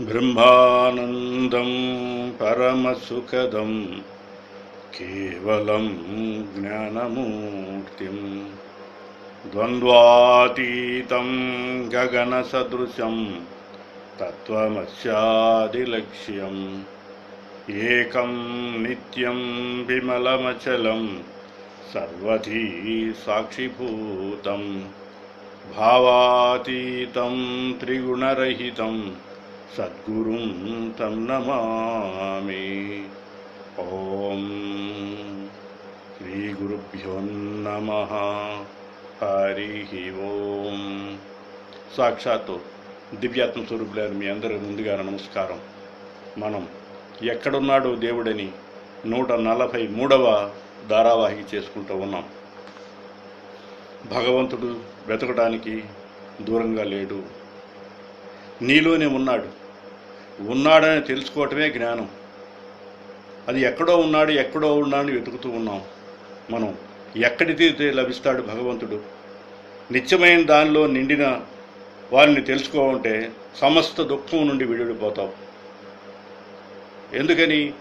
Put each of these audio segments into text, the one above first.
बृम्मानन्दं परमसुखदं केवलं ज्ञानमूर्तिं द्वन्द्वातीतं गगनसदृशं तत्त्वमस्यादिलक्ष्यम्। एकं नित्यं विमलमचलं सर्वधि साक्षिभूतं भावातीतं त्रिगुणरहितम् సద్గురుం తం నమామి. ఓం శ్రీ గురుభ్యో నమ. హరి ఓం. సాక్షాత్తు దివ్యాత్మ స్వరూపులైన మీ అందరి ముందుగా నమస్కారం. మనం ఎక్కడున్నాడో దేవుడని నూట నలభై మూడవ ధారావాహిక చేసుకుంటూ ఉన్నాం. భగవంతుడు వెతకడానికి దూరంగా లేడు. నీలోనే ఉన్నాడు. ఉన్నాడని తెలుసుకోవటమే జ్ఞానం. అది ఎక్కడో ఉన్నాడు ఎక్కడో ఉన్నాడు వెతుకుతూ ఉన్నాం మనం. ఎక్కడితే లభిస్తాడు భగవంతుడు. నిత్యమైన దానిలో నిండిన వారిని తెలుసుకోవంటే సమస్త దుఃఖం నుండి విడిపోతాం ఎందుకని?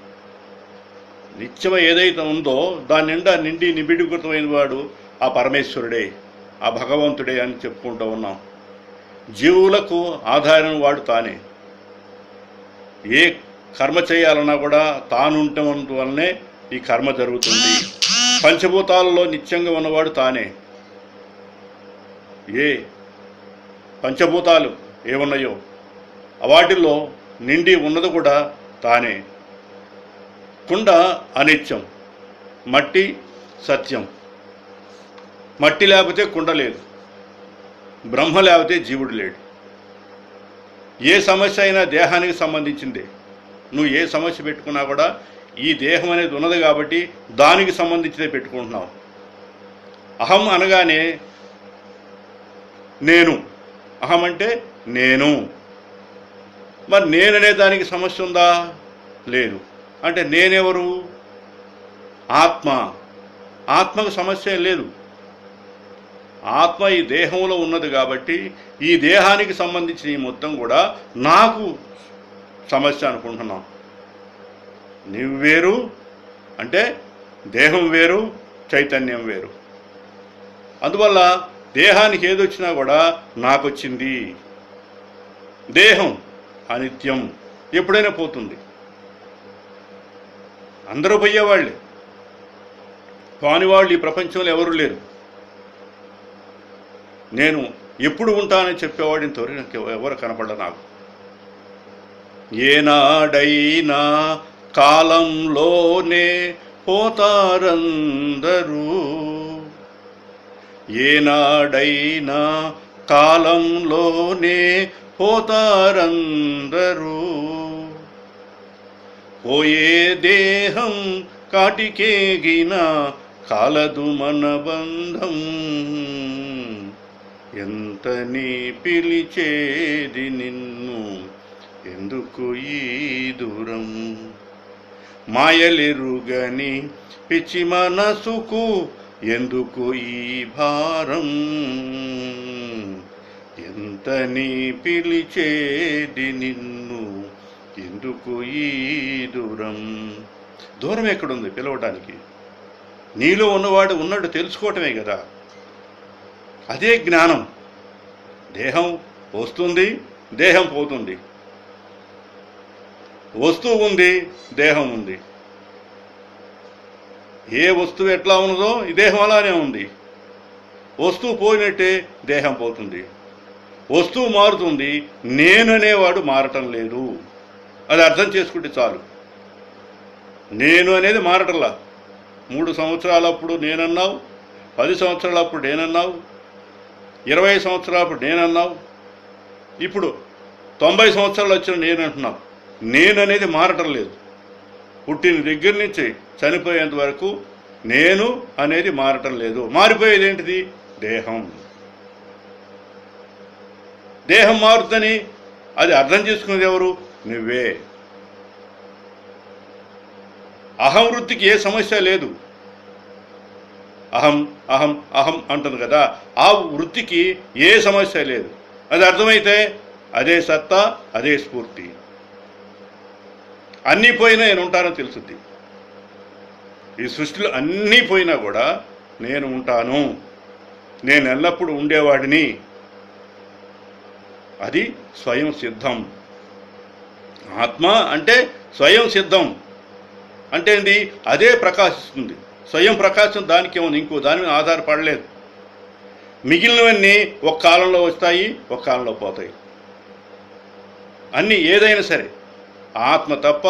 నిత్యం ఏదైతే ఉందో దాని నిండా నిండి నిబిడీకృతమైన వాడు ఆ పరమేశ్వరుడే ఆ భగవంతుడే అని చెప్పుకుంటూ ఉన్నాం. జీవులకు ఆధారం వాడు తానే. ఏ కర్మ చేయాలన్నా కూడా తానుండటం వల్లనే ఈ కర్మ జరుగుతుంది. పంచభూతాలలో నిత్యంగా ఉన్నవాడు తానే. ఏ పంచభూతాలు ఏమున్నాయో వాటిల్లో నిండి ఉన్నది కూడా తానే. కుండ అనిత్యం మట్టి సత్యం. మట్టి లేకపోతే కుండ లేదు. బ్రహ్మ లేకపోతే జీవుడు లేడు. ఏ సమస్య అయినా దేహానికి సంబంధించిందే. నువ్వు ఏ సమస్య పెట్టుకున్నా కూడా ఈ దేహం అనేది ఉన్నది కాబట్టి దానికి సంబంధించిదే పెట్టుకుంటున్నావు. అహం అనగానే నేను. అహం అంటే నేను. మరి నేననే దానికి సమస్య ఉందా? లేదు. అంటే నేనెవరు? ఆత్మ. ఆత్మకు సమస్య లేదు. ఆత్మ ఈ దేహంలో ఉన్నది కాబట్టి ఈ దేహానికి సంబంధించిన ఈ మొత్తం కూడా నాకు సమస్య అనుకుంటున్నాం. నీవు వేరు అంటే దేహం వేరు చైతన్యం వేరు. అందువల్ల దేహానికి ఏదొచ్చినా కూడా నాకు వచ్చింది దేహం అనిత్యం ఎప్పుడైనా పోతుంది. అందరూ పోయేవాళ్ళే. కాని వాళ్ళు ఈ ప్రపంచంలో ఎవరు లేరు. నేను ఎప్పుడు ఉంటానని చెప్పేవాడిని తోరి నాకు ఎవరు కనపడ నాకు. ఏనాడైనా కాలంలోనే పోతారందరూ. ఏనాడైనా కాలంలోనే పోతారందరూ. పోయే దేహం కాటికేగిన కాలదు మన బంధం. ఎంత నీ పిలిచేది నిన్ను? ఎందుకు ఈ దూరం? మాయలిరుగని పిచ్చి మనసుకు ఎందుకు ఈ భారం? ఎంత నీ పిలిచేది నిన్ను? ఎందుకు ఈ దూరం? దూరం ఎక్కడుంది పిలవటానికి? నీలో ఉన్నవాడు ఉన్నాడు తెలుసుకోవటమే కదా. అదే జ్ఞానం. దేహం వస్తుంది దేహం పోతుంది. వస్తువు ఉంది దేహం ఉంది. ఏ వస్తువు ఎట్లా ఉన్నదో ఈ దేహం అలానే ఉంది. వస్తువు పోయినట్టే దేహం పోతుంది. వస్తువు మారుతుంది నేను అనేవాడు మారటం లేదు. అది అర్థం చేసుకుంటే చాలు. నేను అనేది మారటంలా. మూడు సంవత్సరాలప్పుడు నేనన్నావు పది సంవత్సరాలప్పుడు నేనన్నావు ఇరవై సంవత్సరాలు నేనన్నావు. ఇప్పుడు తొంభై సంవత్సరాలు వచ్చిన నేను అంటున్నావు నేను అనేది మారటం లేదు. పుట్టిన దగ్గర నుంచి చనిపోయేంత వరకు నేను అనేది మారటం లేదు. మారిపోయేది ఏంటిది? దేహం. దేహం మారుతుందని అది అర్థం చేసుకునేది ఎవరు? నువ్వే. అహం వృత్తికి ఏ సమస్య లేదు. అహం అహం అహం అంటుంది కదా ఆ వృత్తికి ఏ సమస్య లేదు. అది అర్థమైతే అదే సత్తా అదే స్ఫూర్తి. అన్నీ పోయినా నేను ఉంటానని తెలుసుద్ది. ఈ సృష్టిలో అన్నీ పోయినా కూడా నేను ఉంటాను. నేను ఎల్లప్పుడూ ఉండేవాడిని. అది స్వయం సిద్ధం. ఆత్మ అంటే స్వయం సిద్ధం. అంటే ఏంటి? అదే ప్రకాశిస్తుంది. స్వయం ప్రకాశం దానికి ఏముంది? ఇంకో దాని మీద ఆధారపడలేదు. మిగిలినవన్నీ ఒక కాలంలో వస్తాయి ఒక కాలంలో పోతాయి. అన్నీ ఏదైనా సరే ఆత్మ తప్ప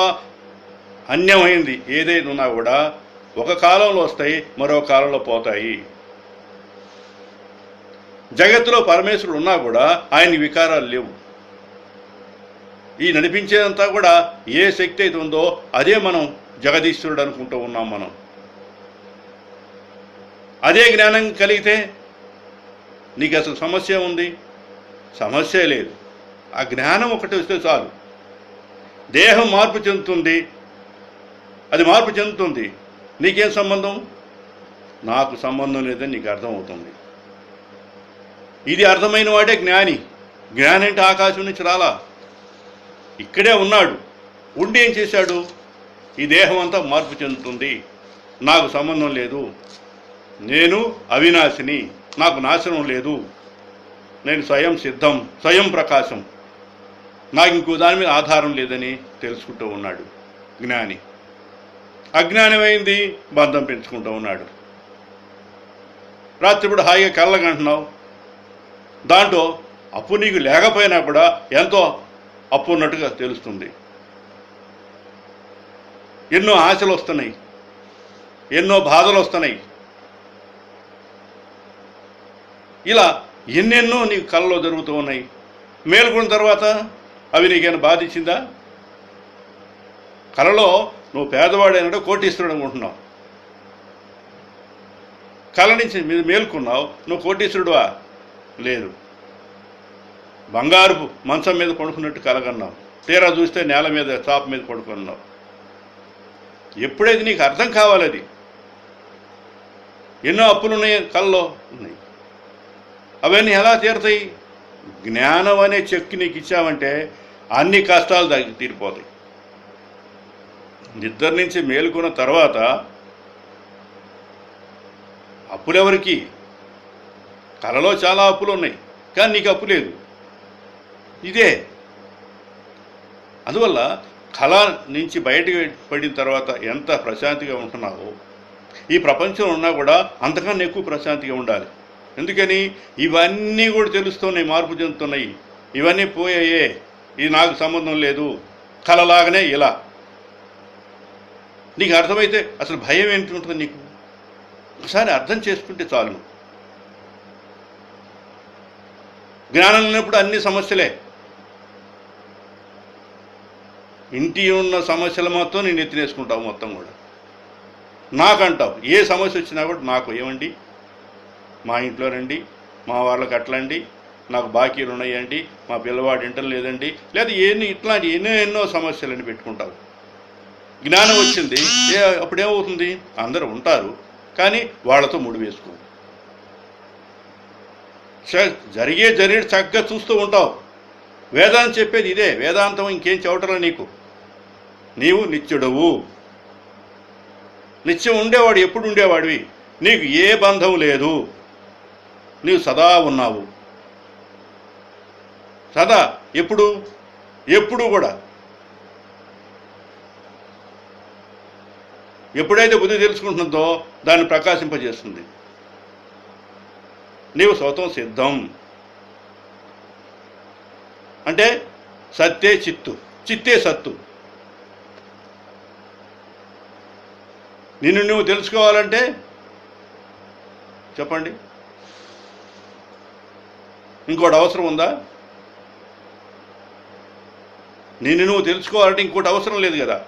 అన్యమైంది ఏదైనా ఉన్నా కూడా ఒక కాలంలో వస్తాయి మరో కాలంలో పోతాయి. జగత్తులో పరమేశ్వరుడు ఉన్నా కూడా ఆయన వికారాలు లేవు. ఈ నడిపించేదంతా కూడా ఏ శక్తి అయితే ఉందో అదే మనం జగదీశ్వరుడు అనుకుంటూ ఉన్నాం మనం. అదే జ్ఞానం కలిగితే నీకు అసలు సమస్య ఉంది? సమస్య లేదు. ఆ జ్ఞానం ఒకటి వస్తే చాలు. దేహం మార్పు చెందుతుంది. అది మార్పు చెందుతుంది. నీకేం సంబంధం? నాకు సంబంధం లేదని నీకు అర్థమవుతుంది. ఇది అర్థమైన వాడే జ్ఞాని. జ్ఞాని అంటే ఆకాశం నుంచి రాలా? ఇక్కడే ఉన్నాడు. ఉండి ఏం చేశాడు? ఈ దేహం అంతా మార్పు చెందుతుంది. నాకు సంబంధం లేదు. నేను అవినాశిని. నాకు నాశనం లేదు. నేను స్వయం సిద్ధం స్వయం ప్రకాశం. నాకు ఇంకో దాని మీద ఆధారం లేదని తెలుసుకుంటూ ఉన్నాడు జ్ఞాని. అజ్ఞానమైంది బంధం పెంచుకుంటూ ఉన్నాడు. రాత్రిపూట హాయిగా కళ్ళగంటున్నావు దాంట్లో అప్పు నీకు లేకపోయినా కూడా ఎంతో అప్పు ఉన్నట్టుగా తెలుస్తుంది. ఎన్నో ఆశలు వస్తున్నాయి. ఎన్నో బాధలు వస్తున్నాయి. ఇలా ఎన్నెన్నో నీకు కళ్ళలో జరుగుతూ ఉన్నాయి. మేలుకున్న తర్వాత అవి నీకేమైనా బాధించిందా? కలలో నువ్వు పేదవాడైనట్టు కోటీశ్వరుడు అనుకుంటున్నావు. కళ నుంచి మీరు మేల్కొన్నావు నువ్వు కోటీశ్వరుడువా? లేదు. బంగారు మంచం మీద పడుకున్నట్టు కలగన్నావు. తీరా చూస్తే నేల మీద చాప మీద పడుకున్నావు. ఎప్పుడైతే నీకు అర్థం కావాలి అది. ఎన్నో అప్పులు ఉన్నాయి కళ్ళలో ఉన్నాయి. అవన్నీ ఎలా తీరుతాయి? జ్ఞానం అనే చెక్కి నీకు ఇచ్చామంటే అన్ని కష్టాలు దానికి తీరిపోతాయి. నిద్ర నుంచి మేలుకున్న తర్వాత అప్పులెవరికి? కళలో చాలా అప్పులు ఉన్నాయి కానీ నీకు అప్పు లేదు. ఇదే. అందువల్ల కళ నుంచి బయటకు పడిన తర్వాత ఎంత ప్రశాంతిగా ఉంటున్నావో ఈ ప్రపంచంలో ఉన్నా కూడా అంతకన్నా ఎక్కువ ప్రశాంతిగా ఉండాలి. ఎందుకని ఇవన్నీ కూడా తెలుస్తున్నాయి మార్పు చెందుతున్నాయి. ఇవన్నీ పోయాయే. ఇది నాకు సంబంధం లేదు. కలలాగానే ఇలా. నీకు అర్థమైతే అసలు భయం ఏంటి ఉంటుంది నీకు? ఒకసారి అర్థం చేసుకుంటే చాలు. జ్ఞానం లేనప్పుడు అన్ని సమస్యలే. ఇంటి ఉన్న సమస్యలు మొత్తం నేను ఎత్తినేసుకుంటావు మొత్తం కూడా. నాకంటావు. ఏ సమస్య వచ్చినా కూడా నాకు ఏమండి? మా ఇంట్లో రండి మా వాళ్ళకి అట్లండి నాకు బాకీలు ఉన్నాయండి మా పిల్లవాడు ఇంటర్ లేదండి లేదా ఎన్ని ఇట్లాంటి ఎన్నో ఎన్నో సమస్యలని పెట్టుకుంటారు. జ్ఞానం వచ్చింది ఏ అప్పుడేమవుతుంది అందరూ ఉంటారు కానీ వాళ్ళతో ముడి వేసుకో జరిగే జరిగే చక్కగా చూస్తూ ఉంటావు. వేదాంతం చెప్పేది ఇదే వేదాంతం ఇంకేం చెవటరా నీకు? నీవు నిత్యుడవు. నిత్యం ఉండేవాడు ఎప్పుడు ఉండేవాడివి? నీకు ఏ బంధం లేదు. నీవు సదా ఉన్నావు. సదా ఎప్పుడు? ఎప్పుడు కూడా. ఎప్పుడైతే బుద్ధి తెలుసుకుంటుందో దాన్ని ప్రకాశింపజేస్తుంది. నీవు స్వతం సిద్ధం. అంటే సత్తే చిత్తు. చిత్తే సత్తు. నిన్ను నువ్వు తెలుసుకోవాలంటే చెప్పండి. ఇంకోటి అవసరం ఉందా? నిన్ను నువ్వు తెలుసుకోవాలంటే ఇంకోటి అవసరం లేదు కదా.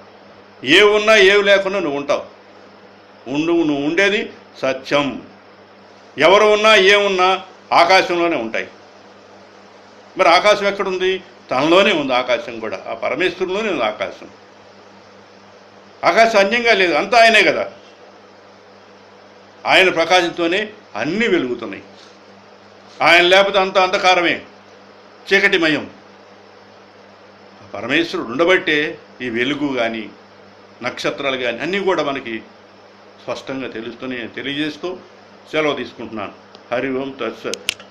ఏ ఉన్నా ఏవి లేకుండా నువ్వు ఉంటావు. ఉండు నువ్వు ఉండేది సత్యం. ఎవరు ఉన్నా ఏమున్నా ఆకాశంలోనే ఉంటాయి. మరి ఆకాశం ఎక్కడుంది? తనలోనే ఉంది ఆకాశం కూడా. ఆ పరమేశ్వరులోనే ఉంది ఆకాశం. ఆకాశం అన్యంగా లేదు. అంతా ఆయనే కదా. ఆయన ప్రకాశంతోనే అన్నీ వెలుగుతున్నాయి. ఆయన లేకపోతే అంత అంధకారమే. చీకటిమయం పరమేశ్వరుడు ఉండబట్టే ఈ వెలుగు కానీ నక్షత్రాలు కానీ అన్నీ కూడా మనకి స్పష్టంగా తెలుస్తూనే తెలియజేస్తూ సెలవు తీసుకుంటున్నాను. హరి ఓం తత్సత్.